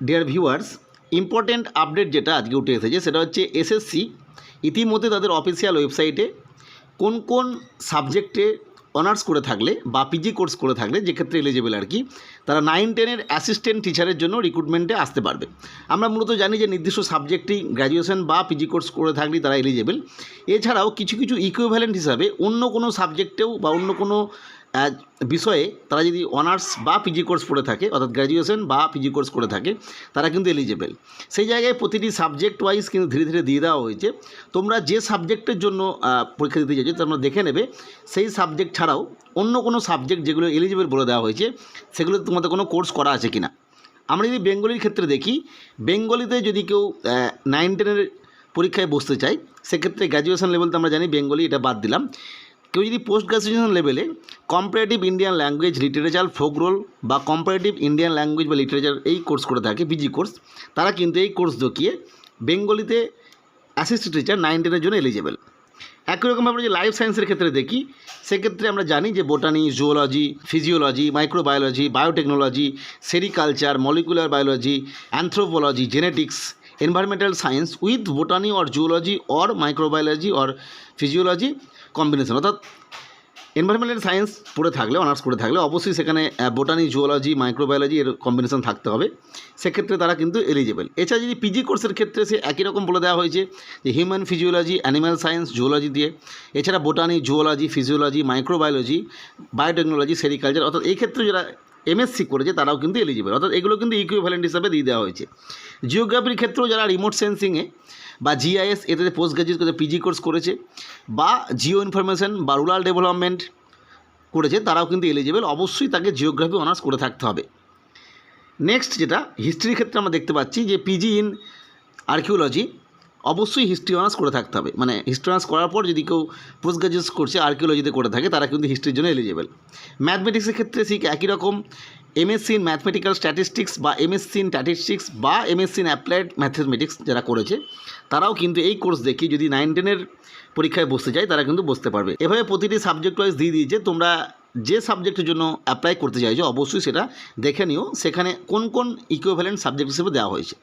Dear viewers important update যেটা আজকে উঠে এসেছে, সেটা হচ্ছে এসএসসি ইতিমধ্যে তাদের অফিসিয়াল ওয়েবসাইটে কোন কোন সাবজেক্টে অনার্স করে থাকলে বা পিজি কোর্স করে থাকলে যেক্ষেত্রে এলিজিবল আর কি, তারা নাইন টেনের অ্যাসিস্ট্যান্ট টিচারের জন্য রিক্রুটমেন্টে আসতে পারবে। আমরা মূলত জানি যে নির্দিষ্ট সাবজেক্টেই গ্র্যাজুয়েশন বা পিজি কোর্স করে থাকলেই তারা এলিজিবল এছাড়াও কিছু কিছু ইকুইভ্যালেন্ট হিসাবে অন্য কোনো সাবজেক্টেও বা অন্য কোনো বিষয়ে তারা যদি অনার্স বা পিজি কোর্স করে থাকে, অর্থাৎ গ্র্যাজুয়েশন বা পিজি কোর্স করে থাকে, তারা কিন্তু এলিজেবল সেই জায়গায় প্রতিটি সাবজেক্ট ওয়াইজ কিন্তু ধীরে ধীরে দিয়ে দেওয়া হয়েছে। তোমরা যে সাবজেক্টের জন্য পরীক্ষা দিতে চাইছো তোমরা দেখে নেবে, সেই সাবজেক্ট ছাড়াও অন্য কোনো সাবজেক্ট যেগুলো এলিজিবল বলে দেওয়া হয়েছে সেগুলো তোমাদের কোনো কোর্স করা আছে কি না আমরা যদি বেঙ্গলির ক্ষেত্রে দেখি, বেঙ্গলিতে যদি কেউ নাইন টেনের পরীক্ষায় বসতে চায়, সেক্ষেত্রে গ্র্যাজুয়েশন লেভেল তো আমরা জানি বেঙ্গলি এটা বাদ দিলাম। কেউ যদি পোস্ট গ্রাজুয়েশন লেভেলে comparative Indian language literature folklore বা কম্পারেটিভ ইন্ডিয়ান ল্যাঙ্গুয়েজ বা লিটারেচার এই কোর্স করে থাকে পিজি কোর্স তারা কিন্তু এই কোর্স দেখিয়ে বেঙ্গলিতে অ্যাসিস্ট্যান্ট টিচার নাইন টেনের জন্য এলিজেবল একই রকম আমরা যে লাইফ সায়েন্সের ক্ষেত্রে দেখি, সেক্ষেত্রে আমরা জানি যে botany zoology physiology microbiology biotechnology sericulture molecular biology anthropology genetics environmental science with botany or zoology or microbiology or physiology combination অর্থাৎ এনভায়রনমেন্টাল সায়েন্স পড়ে থাকলে অনার্স করে থাকলে অবশ্যই সেখানে বোটানি জুওলজি মাইক্রোবায়োলজি এর কম্বিনেশন থাকতে হবে। সেক্ষেত্রে তারা কিন্তু এলিজেবল এছাড়া যদি পিজি কোর্সের ক্ষেত্রে সে একই রকম বলে দেওয়া হয়েছে যে human physiology animal science zoology দিয়ে। এছাড়া botany zoology physiology microbiology biotechnology sericulture অর্থাৎ এই ক্ষেত্রে যারা এমএসসি করেছে, তারাও কিন্তু এলিজিবল অর্থাৎ এগুলো কিন্তু ইকুইভ্যালেন্ট হিসাবে দিয়ে দেওয়া হয়েছে। জিওগ্রাফির ক্ষেত্রেও যারা রিমোট সেন্সিংয়ে বা জিআইএস এতে পোস্ট গ্রাজুয়েট করে পিজি কোর্স করেছে বা জিও ইনফরমেশন বা রুরাল ডেভেলপমেন্ট করেছে, তারাও কিন্তু এলিজিবল অবশ্যই তাকে জিওগ্রাফি অনার্স করে থাকতে হবে। নেক্সট যেটা হিস্ট্রির ক্ষেত্রে আমরা দেখতে পাচ্ছি যে পিজি ইন আর্কিওলজি অবশ্যই হিস্ট্রি অনার্স করে থাকতে হবে। মানে হিস্ট্রি অনার্স করার পর যদি কেউ পোস্ট গ্রাজুয়েট করছে আর্কিওলজিতে করে থাকে, তারা কিন্তু হিস্ট্রির জন্য এলিজিবল ম্যাথমেটিক্সের ক্ষেত্রে ঠিক একই রকম। এমএসসি ইন ম্যাথমেটিক্যাল স্ট্যাটিস্টিক্স বা এমএসসি ইন স্ট্যাটিস্টিক্স বা এমএসসি ইন অ্যাপ্লাইড ম্যাথমেটিক্স যারা করেছে, তারাও কিন্তু এই কোর্স দেখি যদি নাইন টেনের পরীক্ষায় বসতে চায় তারা কিন্তু বসতে পারবে। এভাবে প্রতিটি সাবজেক্ট ওয়াইজ দিয়ে দিয়েছে তোমরা যে সাবজেক্টের জন্য অ্যাপ্লাই করতে চাইছো, অবশ্যই সেটা দেখে নিও। সেখানে কোন কোন ইকুইভ্যালেন্ট সাবজেক্ট হিসেবে দেওয়া হয়েছে।